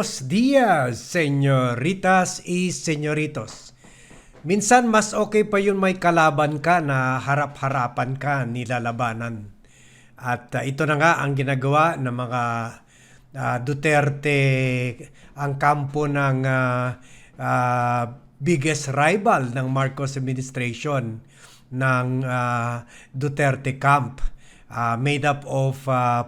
Buenos días, señoritas y señoritos. Minsan mas okay pa yun may kalaban ka na harap-harapan ka nilalabanan. At uh, ito na nga ang ginagawa ng mga uh, Duterte, ang kampo ng uh, uh, biggest rival ng Marcos administration ng uh, Duterte camp uh, made up of uh,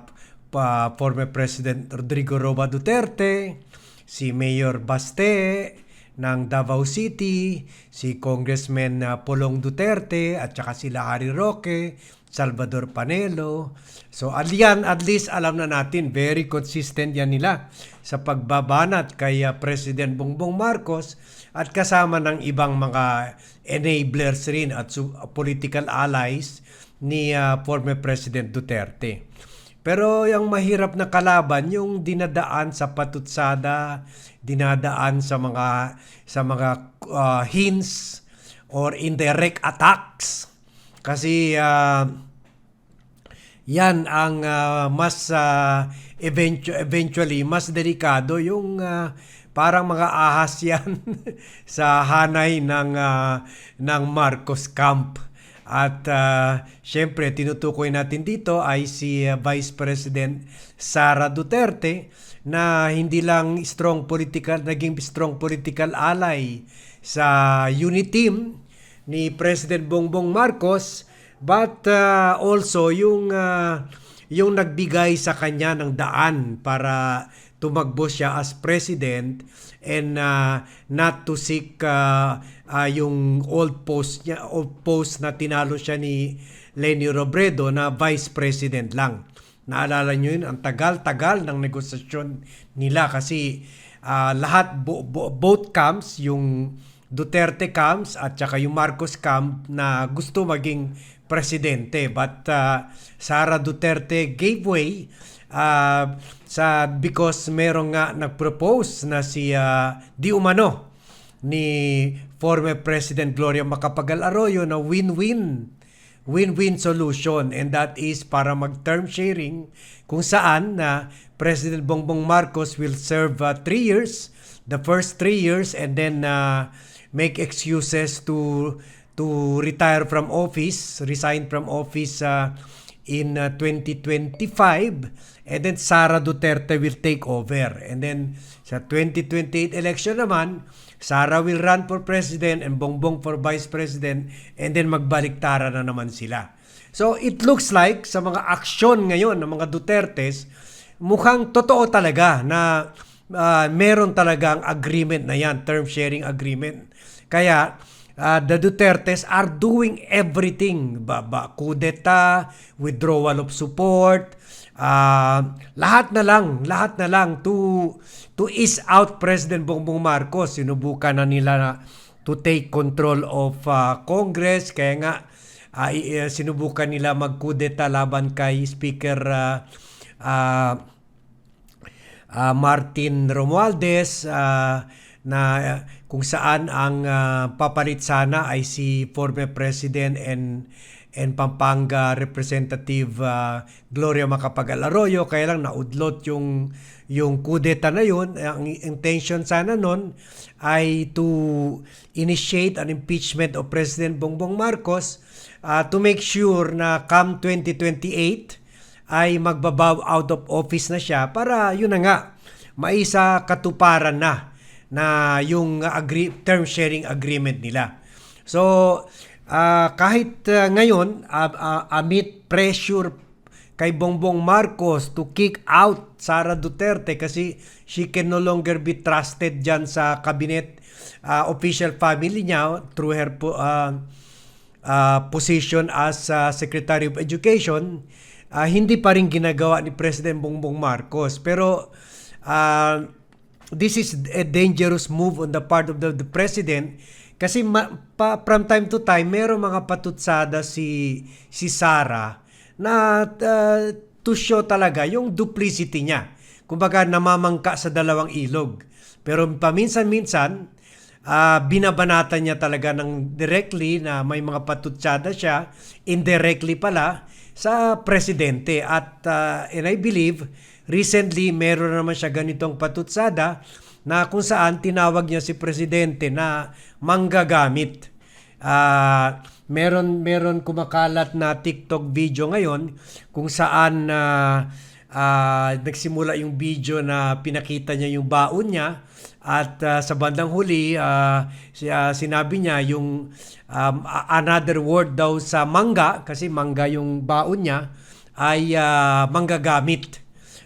pa former President Rodrigo Roa Duterte, si Mayor Baste ng Davao City, si Congressman uh, Polong Duterte at saka sila Harry Roque, Salvador Panelo. So at yan, at least alam na natin, very consistent yan nila sa pagbabanat kay uh, President Bongbong Marcos at kasama ng ibang mga enablers rin at su- political allies ni uh, former President Duterte. Pero yung mahirap na kalaban yung dinadaan sa patutsada, dinadaan sa mga sa mga uh, hints or indirect attacks. Kasi uh, yan ang uh, mas uh, eventu- eventually mas delikado yung uh, parang mga ahas yan sa hanay ng uh, ng Marcos Camp. At uh, syempre tinutukoy natin dito ay si uh, Vice President Sara Duterte na hindi lang strong political naging strong political ally sa unit team ni President Bongbong Marcos but uh, also yung uh, yung nagbigay sa kanya ng daan para tumakbo siya as president and uh, not to seek uh, uh, yung old post niya old post na tinalo siya ni Lenny Robredo na vice president lang. Naalala niyo yun, ang tagal-tagal ng negosasyon nila kasi uh, lahat bo, bo, both camps, yung Duterte camps at saka yung Marcos camp na gusto maging presidente. But uh, Sara Duterte gave way uh, sa because merong nga nag-propose na si uh, Di Umano ni former President Gloria Macapagal Arroyo na win-win win-win solution and that is para mag-term sharing kung saan na President Bongbong Marcos will serve uh, three years, the first three years and then uh, make excuses to to retire from office, resign from office uh, in uh, 2025 and then Sara Duterte will take over and then sa 2028 election naman Sara will run for president and Bongbong for vice president and then magbaliktara na naman sila. So it looks like sa mga aksyon ngayon ng mga Dutertes, mukhang totoo talaga na uh, meron talagang agreement na yan, term sharing agreement. Kaya uh, the Dutertes are doing everything. Ba, ba, kudeta, withdrawal of support, uh, lahat na lang, lahat na lang to to ease out President Bongbong Marcos. Sinubukan na nila na to take control of uh, Congress kaya nga uh, sinubukan nila magkudeta laban kay Speaker uh, uh, uh, Martin Romualdez uh, na uh, kung saan ang uh, papalit sana ay si former President and and Pampanga Representative uh, Gloria Macapagal Arroyo. Kaya lang naudlot yung yung kudeta na yun. Ang intention sana nun ay to initiate an impeachment of President Bongbong Marcos uh, to make sure na come 2028 ay magbabaw out of office na siya para yun na nga maisa katuparan na na yung agree, term sharing agreement nila. So uh, kahit uh, ngayon uh, uh, amid pressure kay Bongbong Marcos to kick out Sara Duterte kasi she can no longer be trusted dyan sa cabinet uh, official family niya through her uh, uh, position as uh, Secretary of Education uh, hindi pa rin ginagawa ni President Bongbong Marcos pero uh, this is a dangerous move on the part of the, the President kasi ma, pa, from time to time, meron mga patutsada si, si Sara na uh, to show talaga yung duplicity niya. Kumbaga namamangka sa dalawang ilog. Pero paminsan-minsan, uh, binabanatan niya talaga ng directly na may mga patutsada siya, indirectly pala, sa presidente at ah, and I believe recently meron naman siya ganitong patutsada na kung saan tinawag niya si presidente na manggagamit. Ah, meron meron kumakalat na TikTok video ngayon kung saan ah, ah, nagsimula yung video na pinakita niya yung baon niya at ah, sa bandang huli ah, sinabi niya yung um, another word daw sa mangga kasi mangga yung baon niya ay ah, manggagamit.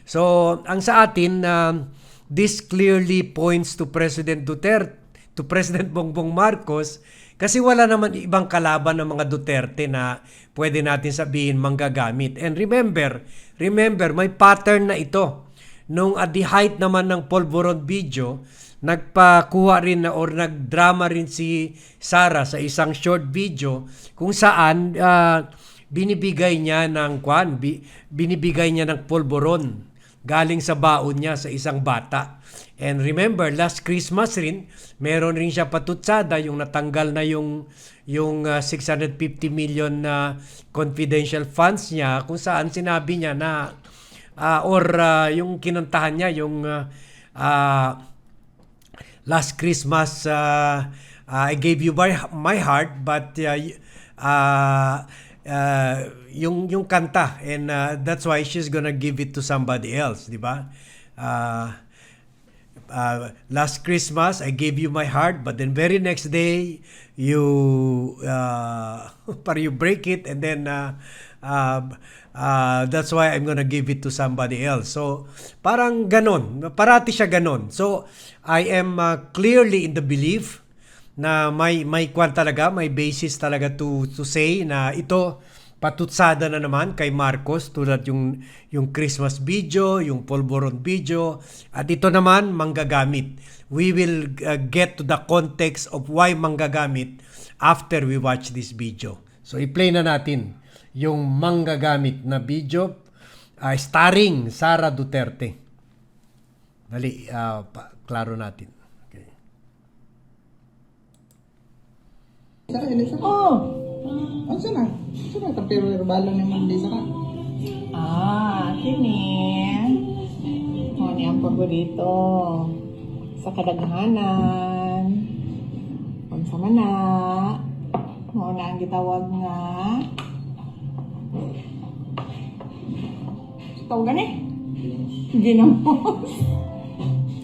So, ang sa atin, um, this clearly points to President Duterte, to President Bongbong Marcos, kasi wala naman ibang kalaban ng mga Duterte na pwede natin sabihin manggagamit. And remember, remember, may pattern na ito. Nung at the height naman ng Polvoron video, nagpakuha rin na or nagdrama rin si Sara sa isang short video kung saan ah, binibigay niya ng kwan, bi- binibigay niya ng polvoron galing sa baon niya sa isang bata. And remember, last Christmas rin, meron rin siya patutsada yung natanggal na yung yung ah, 650 million na confidential funds niya kung saan sinabi niya na ah, or ah, yung kinantahan niya yung ah, ah, last Christmas uh, uh, I gave you my, my heart but uh, uh, uh, yung yung kanta. And uh, that's why she's gonna give it to somebody else di ba? Uh, uh, last Christmas I gave you my heart but then very next day you uh, para you break it and then uh, uh, uh, that's why I'm gonna give it to somebody else. So parang ganon. Parati siya ganon. So I am uh, clearly in the belief na may may kwan talaga, may basis talaga to to say na ito patutsada na naman kay Marcos tulad yung yung Christmas video, yung Polvoron video at ito naman manggagamit. We will uh, get to the context of why manggagamit after we watch this video. So i-play na natin yung manggagamit na video uh, starring Sara Duterte. Dali, uh, pa, klaro natin. Okay. Saka yun isa. Oh, Ano sana? Sana tapiro balo naman di saka. ah, kini. Oh, ni ang paborito. Sa kadaghanan. Unsa man na. Mao na ang gitawag nga. Tawagan eh. Ginamos.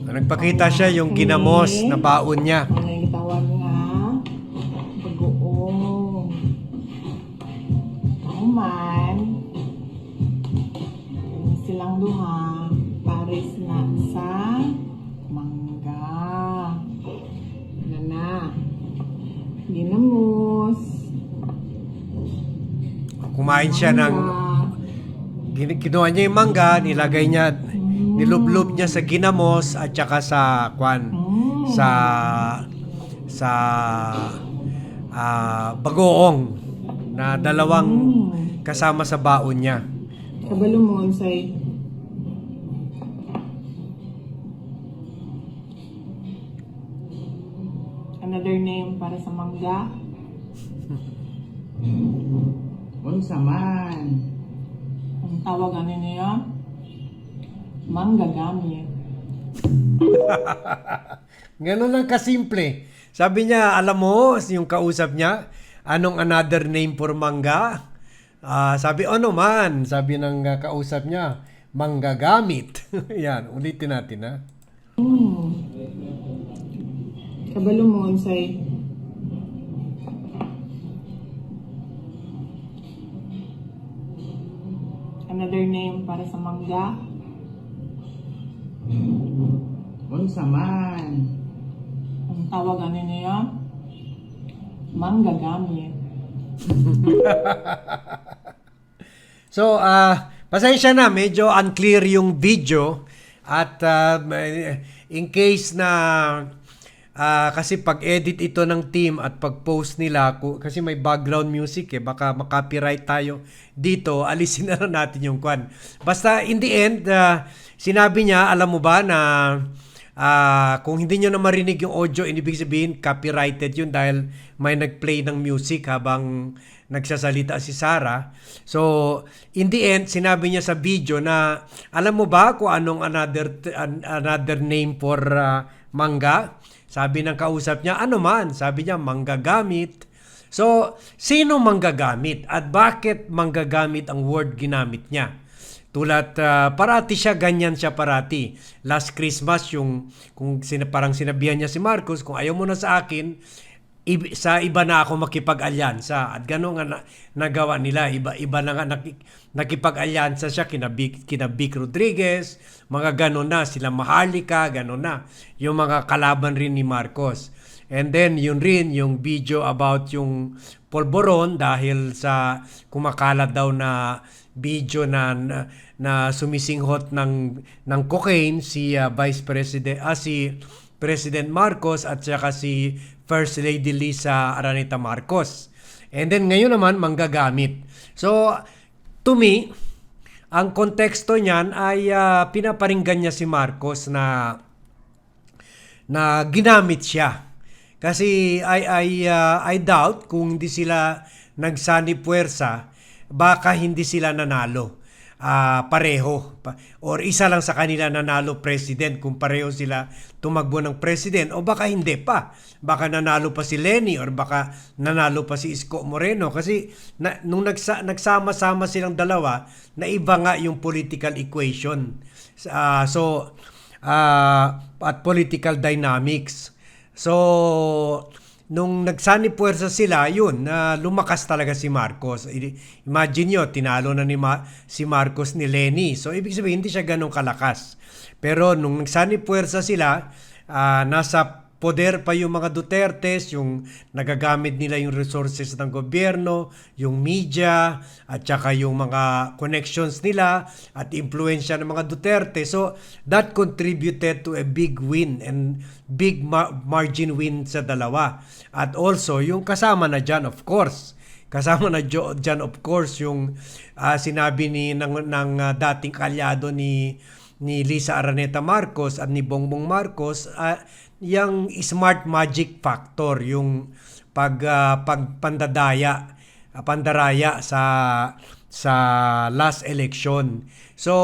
Nagpakita siya yung ginamos na baon niya. Kumain siya ng kinuha niya yung mangga, nilagay niya nilublob niya sa ginamos at saka sa kwan sa sa ah, bagoong na dalawang kasama sa baon niya. Kabalo mo say Another name para sa mangga. Unsa man? Ang tawagan niya mangga gamit. Ganun lang kasimple. Sabi niya, alam mo, yung kausap niya, anong another name for mangga? Ah, sabi, ano man, sabi ng ah, kausap niya, manggagamit. Yan, ulitin natin ha. Hmm. Kabalo mo say Another name para sa mangga. Unsa man? Ang tawagan niya mangga gamit. So, ah, pasensya na, medyo unclear yung video at ah, in case na ah, kasi pag-edit ito ng team at pag-post nila, kasi may background music eh, baka makopyright tayo dito, alisin na natin yung kwan. Basta in the end, ah, sinabi niya, alam mo ba na Ah, kung hindi nyo na marinig yung audio, ibig sabihin copyrighted yun dahil may nag-play ng music habang nagsasalita si Sarah. So, in the end, sinabi niya sa video na alam mo ba kung anong another an- another name for ah, mangga? Sabi ng kausap niya, ano man? Sabi niya, manggagamit. So, sino manggagamit at bakit manggagamit ang word ginamit niya? Tulad ah, parati siya ganyan siya parati. Last Christmas yung kung sina, parang sinabihan niya si Marcos kung ayaw mo na sa akin sa iba na ako makipag-alyansa at gano'n nga na, nagawa nila. Iba iba na nga nakik, nakipag-alyansa siya kina Vic, kina Vic Rodriguez mga gano'n na. Sila Maharlika gano'n na. Yung mga kalaban rin ni Marcos. And then yun rin yung video about yung polboron dahil sa kumakalat daw na video na na, na sumisinghot ng ng cocaine si ah, Vice President ah, si President Marcos at saka si First Lady Lisa Araneta Marcos. And then ngayon naman manggagamit. So to me, ang konteksto niyan ay ah, pinaparinggan niya si Marcos na na ginamit siya. Kasi I I uh, I doubt kung hindi sila nagsani puwersa, baka hindi sila nanalo. Ah, pareho Pa- or isa lang sa kanila nanalo president kung pareho sila tumakbo ng president o baka hindi pa. Baka nanalo pa si Lenny or baka nanalo pa si Isko Moreno kasi na, nung nagsa, nagsama-sama silang dalawa, na iba nga yung political equation. Ah, so ah, at political dynamics. So, nung nagsani puwersa sila, yun, na lumakas talaga si Marcos. Imagine nyo, tinalo na ni Ma- si Marcos ni Lenny. So, ibig sabihin, hindi siya ganun kalakas. Pero nung nagsani puwersa sila, ah, nasa poder pa yung mga Dutertes, yung nagagamit nila yung resources ng gobyerno, yung media, at saka yung mga connections nila at impluensya ng mga Duterte. So, that contributed to a big win and big ma- margin win sa dalawa. At also, yung kasama na dyan, of course, Kasama na dyan of course yung ah, sinabi ni ng, ng ah, dating kalyado ni ni Lisa Araneta Marcos at ni Bongbong Marcos ah, yung smart magic factor yung pag ah, pagpandadaya pandaraya sa sa last election. So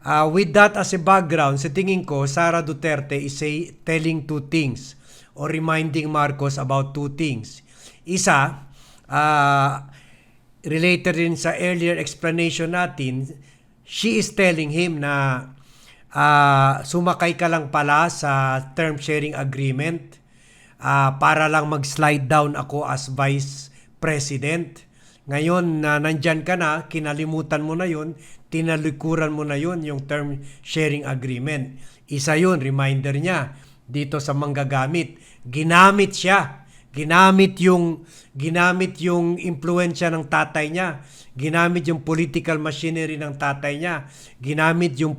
ah, with that as a background, sa tingin ko Sara Duterte is say, telling two things or reminding Marcos about two things. Isa, ah, related rin sa earlier explanation natin, she is telling him na ah, sumakay ka lang pala sa term sharing agreement ah, para lang mag-slide down ako as vice president. Ngayon na nandyan ka na, kinalimutan mo na yun, tinalikuran mo na yun yung term sharing agreement. Isa yun, reminder niya dito sa manggagamit. Ginamit siya. Ginamit yung ginamit yung impluensya ng tatay niya. Ginamit yung political machinery ng tatay niya. Ginamit yung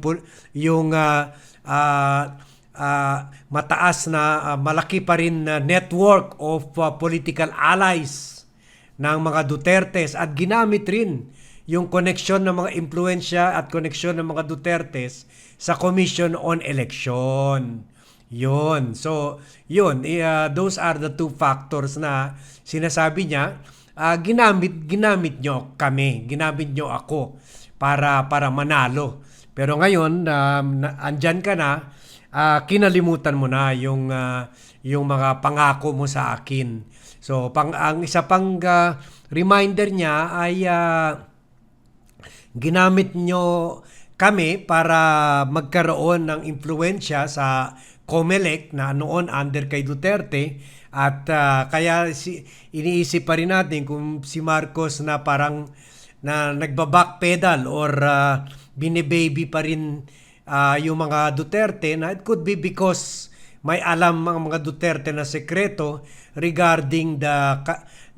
yung ah, ah, ah, mataas na ah, malaki pa rin na network of ah, political allies ng mga Dutertes at ginamit rin yung koneksyon ng mga impluensya at koneksyon ng mga Dutertes sa Commission on Election. Yun. So, yun. ah, those are the two factors na sinasabi niya, ah, ginamit, ginamit nyo kami, ginamit nyo ako para, para manalo. Pero ngayon, um, andyan ka na, ah, kinalimutan mo na yung, ah, yung mga pangako mo sa akin. So, pang, ang isa pang ah, reminder niya ay ah, ginamit nyo kami para magkaroon ng impluensya sa COMELEC na noon under kay Duterte. At ah, kaya si, iniisip pa rin natin kung si Marcos na parang na nagbaback pedal or ah, binibaby pa rin ah, yung mga Duterte na it could be because may alam ang mga Duterte na sekreto regarding the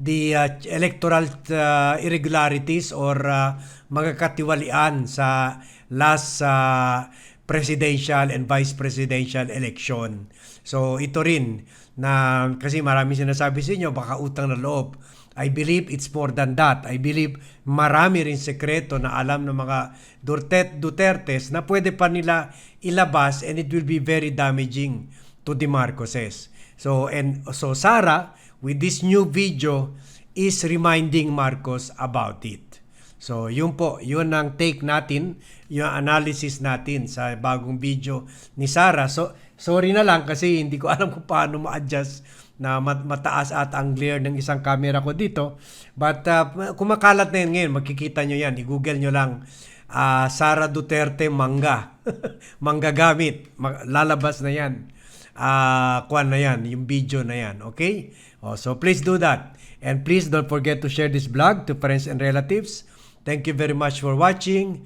the uh, electoral uh, irregularities or uh, mga katiwalian sa last uh, presidential and vice presidential election. So ito rin na kasi marami sinasabi sa inyo baka utang na loob. I believe it's more than that. I believe marami rin sekreto na alam ng mga Duterte, Dutertes na pwede pa nila ilabas and it will be very damaging to the Marcoses. So and so Sara with this new video is reminding Marcos about it. So yun po, yun ang take natin, yung analysis natin sa bagong video ni Sara. So sorry na lang kasi hindi ko alam kung paano ma-adjust na mat- mataas at ang glare ng isang camera ko dito. But uh, kumakalat na yun ngayon, makikita nyo yan. I-google nyo lang ah, Sara Duterte Mangga. mangga gamit. Ma- lalabas na yan. Ah, kwan na yan, yung video na yan. Okay? Oh, so please do that. And please don't forget to share this vlog to friends and relatives. Thank you very much for watching